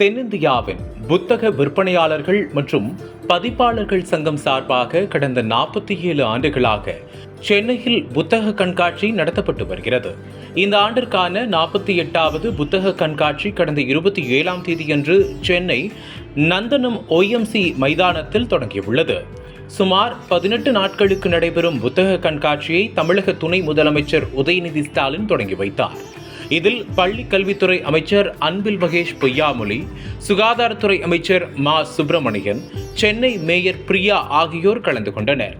தென்னிந்தியாவின் புத்தக விற்பனையாளர்கள் மற்றும் பதிப்பாளர்கள் சங்கம் சார்பாக கடந்த நாற்பத்தி ஏழு ஆண்டுகளாக சென்னையில் புத்தக கண்காட்சி நடத்தப்பட்டு வருகிறது. இந்த ஆண்டிற்கான நாற்பத்தி எட்டாவது புத்தக கண்காட்சி கடந்த இருபத்தி ஏழாம் தேதியன்று சென்னை நந்தனம் ஓஎம்சி மைதானத்தில் தொடங்கியுள்ளது. சுமார் பதினெட்டு நாட்களுக்கு நடைபெறும் புத்தக கண்காட்சியை தமிழக துணை முதலமைச்சர் உதயநிதி ஸ்டாலின் தொடங்கி வைத்தார். இதில் பள்ளி கல்வித்துறை அமைச்சர் அன்பில் மகேஷ் பொய்யாமொழி சுகாதாரத்துறை அமைச்சர் மா சுப்பிரமணியன் சென்னை மேயர் பிரியா ஆகியோர் கலந்து கொண்டனர்.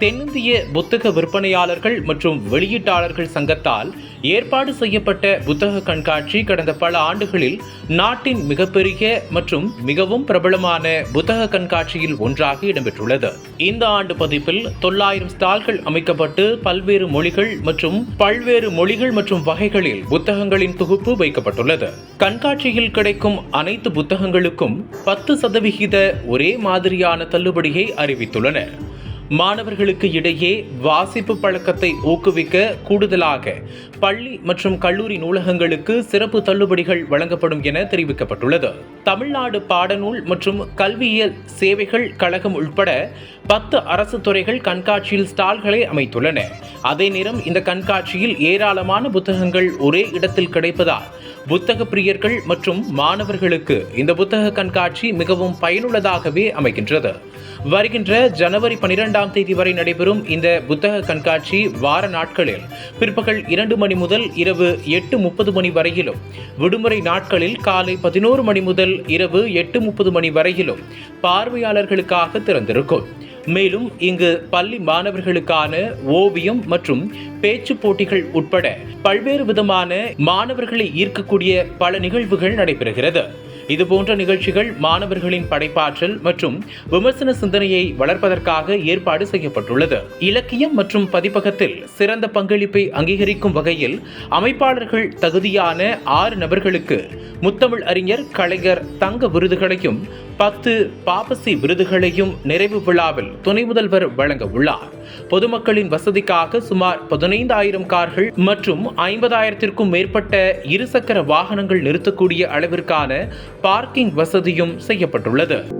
தென்னிந்திய புத்தக விற்பனையாளர்கள் மற்றும் வெளியீட்டாளர்கள் சங்கத்தால் ஏற்பாடு செய்யப்பட்ட புத்தக கண்காட்சி கடந்த பல ஆண்டுகளில் நாட்டின் மிகப்பெரிய மற்றும் மிகவும் பிரபலமான புத்தக கண்காட்சியில் ஒன்றாக இடம்பெற்றுள்ளது. இந்த ஆண்டு பதிப்பில் தொள்ளாயிரம் ஸ்டால்கள் அமைக்கப்பட்டு பல்வேறு மொழிகள் மற்றும் பல்வேறு மொழிகள் மற்றும் வகைகளில் புத்தகங்களின் தொகுப்பு வைக்கப்பட்டுள்ளது. கண்காட்சியில் கிடைக்கும் அனைத்து புத்தகங்களுக்கும் பத்து சதவிகித ஒரே மாதிரியான தள்ளுபடியை அறிவித்துள்ளனர். மாணவர்களுக்கு இடையே வாசிப்பு பழக்கத்தை ஊக்குவிக்க கூடுதலாக பள்ளி மற்றும் கல்லூரி நூலகங்களுக்கு சிறப்பு தள்ளுபடிகள் வழங்கப்படும் என தெரிவிக்கப்பட்டுள்ளது. தமிழ்நாடு பாடநூல் மற்றும் கல்வியியல் சேவைகள் கழகம் உட்பட பத்து அரசு துறைகள் கண்காட்சியில் ஸ்டால்களை அமைத்துள்ளன. அதே நேரம் இந்த கண்காட்சியில் ஏராளமான புத்தகங்கள் ஒரே இடத்தில் கிடைப்பதால் புத்தக பிரியர்கள் மற்றும் மாணவர்களுக்கு இந்த புத்தக கண்காட்சி மிகவும் பயனுள்ளதாகவே அமைகின்றது. வருகின்ற ஜனவரி பனிரெண்டாம் தேதி வரை நடைபெறும் இந்த புத்தக கண்காட்சி வார நாட்களில் பிற்பகல் இரண்டு மணி முதல் இரவு எட்டு முப்பது மணி வரையிலும் விடுமுறை நாட்களில் காலை பதினோரு மணி முதல் இரவு எட்டு முப்பது மணி வரையிலும் பார்வையாளர்களுக்காக திறந்திருக்கும். மேலும் இங்கு பள்ளி மாணவர்களுக்கான ஓவியம் மற்றும் பேச்சு போட்டிகள் உட்பட பல்வேறு விதமான மாணவர்களை ஈர்க்கக்கூடிய பல நிகழ்வுகள் நடைபெறுகிறது. இதுபோன்ற நிகழ்ச்சிகள் மாணவர்களின் படைப்பாற்றல் மற்றும் விமர்சன சிந்தனையை வளர்ப்பதற்காக ஏற்பாடு செய்யப்பட்டுள்ளது. இலக்கியம் மற்றும் பதிப்பகத்தில் சிறந்த பங்களிப்பை அங்கீகரிக்கும் வகையில் அமைப்பாளர்கள் தகுதியான ஆறு நபர்களுக்கு முத்தமிழ் அறிஞர் கலைஞர் தங்க விருதுகளையும் பத்து பாபசி விருதுகளையும் நிறைவு விழாவில் துணை முதல்வர் வழங்க உள்ளார். பொதுமக்களின் வசதிக்காக சுமார் பதினைந்தாயிரம் கார்கள் மற்றும் ஐம்பதாயிரத்திற்கும் மேற்பட்ட இருசக்கர வாகனங்கள் நிறுத்தக்கூடிய அளவிற்கான பார்க்கிங் வசதியும் செய்யப்பட்டுள்ளது.